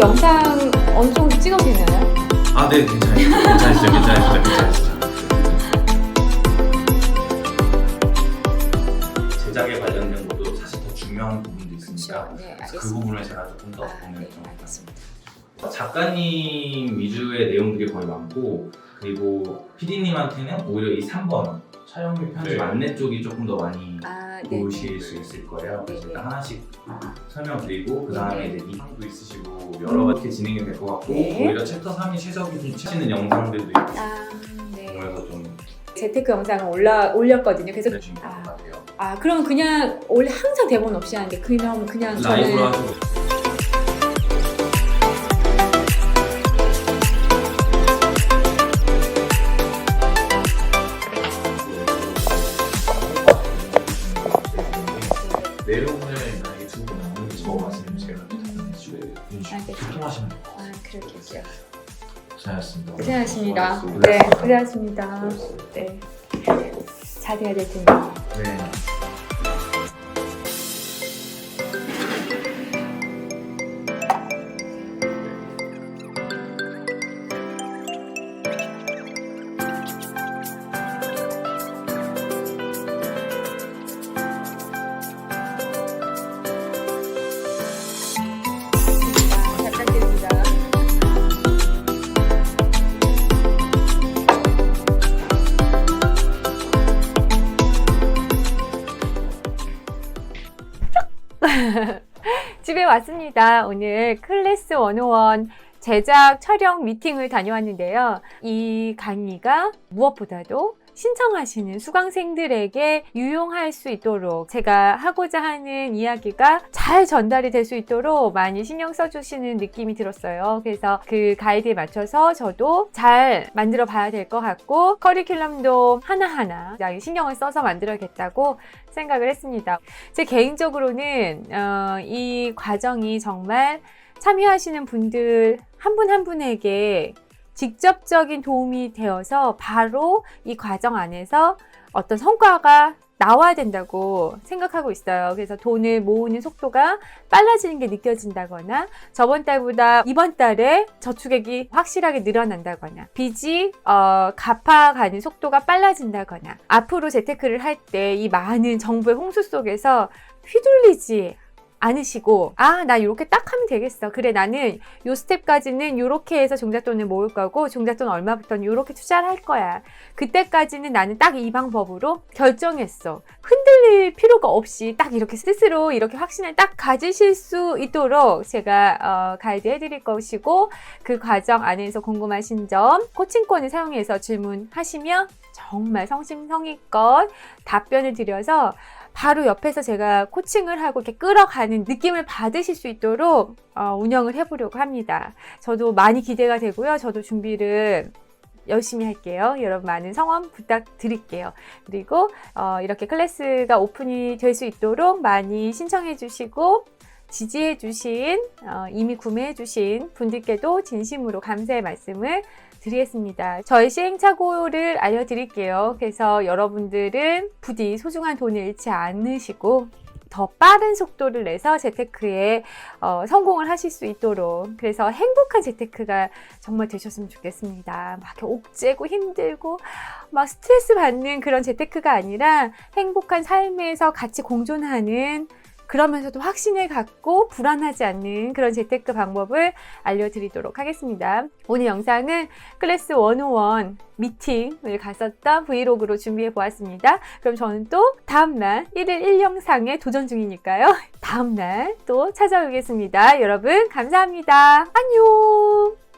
영상 어느 정도 찍어도 되나요? 아, 네, 괜찮으시죠. 괜찮으시죠. 괜찮으시죠. 괜찮으시죠. 제작에 관련된 것도 사실 더 중요한 부분도 있으니까 네, 그래서 그 부분을 제가 조금 더 아, 보면 네, 좀 알겠습니다. 작가님 위주의 내용들이 거의 많고 그리고 PD님한테는 오히려 이 3번 촬영 및 편집 네. 안내 쪽이 조금 더 많이 아, 네. 보실 수 있을 거예요. 그래서 네, 일단 네. 하나씩 설명드리고 그 다음에 네. 이제 미상도 있으시고 여러 가지 진행이 될 것 같고 네. 오히려 챕터 3이 최적이 좀 치시는 영상들도 있고 아, 네. 그래서 좀 재테크 영상을 올라 올렸거든요. 그래서 것 아. 같아요. 아, 그럼 그냥 원래 항상 대본 없이 하는데 그냥 그냥 라이브로 저는 하시고 알겠습니다. 통하시면 돼요. 아. 고생하셨습니다. 고생하셨습니다. 네, 고생하셨습니다. 네. 잘 돼야 될 텐데. 네. 집에 왔습니다. 오늘 클래스 101 제작 촬영 미팅을 다녀왔는데요. 이 강의가 무엇보다도 신청하시는 수강생들에게 유용할 수 있도록 제가 하고자 하는 이야기가 잘 전달이 될 수 있도록 많이 신경 써주시는 느낌이 들었어요. 그래서 그 가이드에 맞춰서 저도 잘 만들어 봐야 될 것 같고 커리큘럼도 하나하나 신경을 써서 만들어야겠다고 생각을 했습니다. 제 개인적으로는 어, 이 과정이 정말 참여하시는 분들 한분한 분에게 직접적인 도움이 되어서 바로 이 과정 안에서 어떤 성과가 나와야 된다고 생각하고 있어요. 그래서 돈을 모으는 속도가 빨라지는 게 느껴진다거나 저번 달보다 이번 달에 저축액이 확실하게 늘어난다거나 빚이 어, 갚아가는 속도가 빨라진다거나 앞으로 재테크를 할 때 이 많은 정보의 홍수 속에서 휘둘리지 않으시고 아 나 이렇게 딱 하면 되겠어. 그래 나는 요 스텝까지는 이렇게 해서 종잣돈을 모을 거고 종잣돈 얼마부터는 이렇게 투자를 할 거야. 그때까지는 나는 딱 이 방법으로 결정했어. 흔들릴 필요가 없이 딱 이렇게 스스로 이렇게 확신을 딱 가지실 수 있도록 제가 어, 가이드 해드릴 것이고 그 과정 안에서 궁금하신 점 코칭권을 사용해서 질문하시면 정말 성심성의껏 답변을 드려서 바로 옆에서 제가 코칭을 하고 이렇게 끌어가는 느낌을 받으실 수 있도록 어, 운영을 해보려고 합니다. 저도 많이 기대가 되고요. 저도 준비를 열심히 할게요. 여러분 많은 성원 부탁드릴게요. 그리고 어, 이렇게 클래스가 오픈이 될 수 있도록 많이 신청해 주시고 지지해 주신 어, 이미 구매해 주신 분들께도 진심으로 감사의 말씀을 드리겠습니다. 저의 시행착오를 알려드릴게요. 그래서 여러분들은 부디 소중한 돈을 잃지 않으시고 더 빠른 속도를 내서 재테크에 어, 성공을 하실 수 있도록 그래서 행복한 재테크가 정말 되셨으면 좋겠습니다. 막 옥죄고 힘들고 막 스트레스 받는 그런 재테크가 아니라 행복한 삶에서 같이 공존하는 그러면서도 확신을 갖고 불안하지 않는 그런 재테크 방법을 알려드리도록 하겠습니다. 오늘 영상은 클래스 101 미팅을 갔었던 브이로그로 준비해 보았습니다. 그럼 저는 또 다음날 1일 1영상에 도전 중이니까요. 다음날 또 찾아오겠습니다. 여러분, 감사합니다. 안녕!